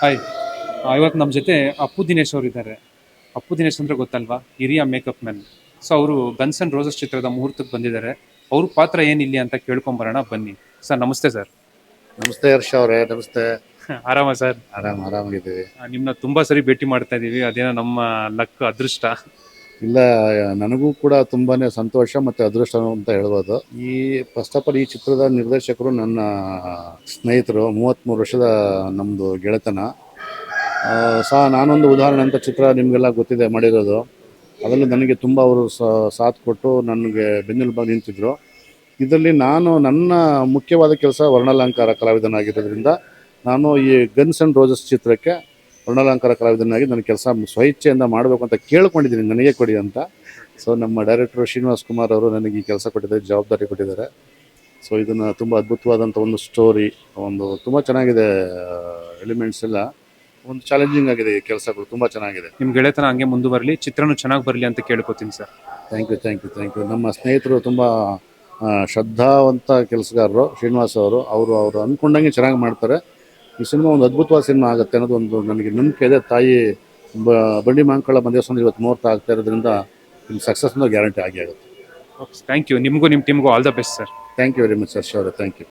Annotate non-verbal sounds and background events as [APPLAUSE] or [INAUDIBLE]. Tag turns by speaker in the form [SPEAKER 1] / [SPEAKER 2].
[SPEAKER 1] Hi. ಇವತ್ತು ನಮ್ಮ ಜೊತೆ ಅಪ್ಪು ದಿನೇಶ್ ಅವರು ಇದ್ದಾರೆ ಅಪ್ಪು ದಿನೇಶ್ ಅಂದರೆ ಗೊತ್ತಲ್ವಾ? ಹಿರಿಯ ಮೇಕಪ್ ಮ್ಯಾನ್ ಸೊ ಅವರು ಗನ್ಸ್ ಅಂಡ್ ರೋಸಸ್ ಚಿತ್ರದ ಮುಹೂರ್ತಕ್ಕೆ ಬಂದಿದ್ದಾರೆ. ಅವ್ರ ಪಾತ್ರ ಏನಿಲ್ಲ ಅಂತ ಕೇಳ್ಕೊಂಬರೋಣ ಬನ್ನಿ. ಸರ್ ನಮಸ್ತೆ ಸರ್
[SPEAKER 2] ನಮಸ್ತೆ ಹರ್ಷ ಅವರೇ. ನಮಸ್ತೆ. [LAUGHS]
[SPEAKER 1] ಆರಾಮ ಸರ್
[SPEAKER 2] ಆರಾಮ ಆರಾಮಾಗಿದ್ದೀವಿ.
[SPEAKER 1] ನಿಮ್ಮನ್ನ ತುಂಬಾ ಸರಿ ಭೇಟಿ ಮಾಡ್ತಾ ಇದೀವಿ. ಅದೇನೋ ನಮ್ಮ ಲಕ್ ಅದೃಷ್ಟ.
[SPEAKER 2] ಇಲ್ಲ ನನಗೂ ಕೂಡ ತುಂಬಾನೇ ಸಂತೋಷ ಮತ್ತು ಅದೃಷ್ಟ ಅಂತ ಹೇಳ್ಬೋದು. ಈ ಫಸ್ಟ್ ಆಫ್ ಆಲ್ ಈ ಚಿತ್ರದ ನಿರ್ದೇಶಕರು ನನ್ನ ಸ್ನೇಹಿತರು ಮೂವತ್ತ್ಮೂರು ವರ್ಷದ ನಮ್ಮದು ಗೆಳೆತನ. ಸಹ ನಾನೊಂದು ಉದಾಹರಣೆ ಅಂತ ಚಿತ್ರ ನಿಮಗೆಲ್ಲ ಗೊತ್ತಿದೆ, ಮಾಡಿರೋದು. ಅದರಲ್ಲಿ ನನಗೆ ತುಂಬ ಅವರು ಸಾಥ್ ಕೊಟ್ಟು ನನಗೆ ಬೆನ್ನೆಲುಬಾಗಿ ನಿಂತಿದ್ದರು ಇದರಲ್ಲಿ ನಾನು ನನ್ನ ಮುಖ್ಯವಾದ ಕೆಲಸ ವರ್ಣಾಲಂಕಾರ ಕಲಾವಿದನಾಗಿರೋದ್ರಿಂದ ನಾನು ಈ ಗನ್ಸ್ ಆ್ಯಂಡ್ ರೋಜಸ್ ಚಿತ್ರಕ್ಕೆ ವರ್ಣಾಲಂಕಾರ ಕಲಾವಿದನಾಗಿ ನನ್ನ ಕೆಲಸ ಸ್ವಇಚ್ಛೆಯಿಂದ ಮಾಡಬೇಕು ಅಂತ ಕೇಳ್ಕೊಂಡಿದ್ದೀನಿ. ನನಗೆ ಕೊಡಿ ಅಂತ. ಸೊ ನಮ್ಮ ಡೈರೆಕ್ಟರ್ ಶ್ರೀನಿವಾಸ್ ಕುಮಾರ್ ಅವರು ನನಗೆ ಈ ಕೆಲಸ ಕೊಟ್ಟಿದ್ದಾರೆ ಜವಾಬ್ದಾರಿ ಕೊಟ್ಟಿದ್ದಾರೆ. ಸೊ ಇದನ್ನು ತುಂಬ ಅದ್ಭುತವಾದಂಥ ಒಂದು ಸ್ಟೋರಿ ಒಂದು ತುಂಬ ಚೆನ್ನಾಗಿದೆ ಎಲಿಮೆಂಟ್ಸ್ ಎಲ್ಲ. ಒಂದು ಚಾಲೆಂಜಿಂಗ್ ಆಗಿದೆ ಈ ಕೆಲಸಗಳು ತುಂಬ ಚೆನ್ನಾಗಿದೆ.
[SPEAKER 1] ನಿಮ್ಮ ಗೆಳೆತನ ಹಂಗೆ ಮುಂದುವರಲಿ ಚಿತ್ರನೂ ಚೆನ್ನಾಗಿ ಬರಲಿ ಅಂತ ಕೇಳ್ಕೊತೀನಿ sir.
[SPEAKER 2] Thank you thank you thank you ನಮ್ಮ ಸ್ನೇಹಿತರು ತುಂಬ ಶ್ರದ್ಧಾವಂತ ಕೆಲಸಗಾರರು ಶ್ರೀನಿವಾಸ್ ಅವರು. ಅವರು ಅವರು ಅಂದ್ಕೊಂಡಂಗೆ ಚೆನ್ನಾಗಿ ಮಾಡ್ತಾರೆ. ಈ ಸಿನಿಮಾ ಒಂದು ಅದ್ಭುತವಾದ ಸಿನಿಮಾ ಆಗುತ್ತೆ ಅನ್ನೋದು ಒಂದು ನನಗೆ ನಂಬಿಕೆ ಇದೆ. ತಾಯಿ ಬ ಬಂಡಿ ಮಾಂಕಳ ಮಧ್ಯಸ್ಥಾನ ಇವತ್ತು ಮುಹೂರ್ತ ಆಗ್ತಾ ಇರೋದ್ರಿಂದ ಇಲ್ಲಿ ಸಕ್ಸಸ್ ಅನ್ನೋ ಗ್ಯಾರಂಟಿ ಆಗಿ ಆಗುತ್ತೆ.
[SPEAKER 1] ಥ್ಯಾಂಕ್ ಯು ನಿಮಗೂ ನಿಮ್ಮ ಟೀಮ್ಗೂ all the best sir
[SPEAKER 2] thank you very much sir ಅವರೇ ಥ್ಯಾಂಕ್ ಯು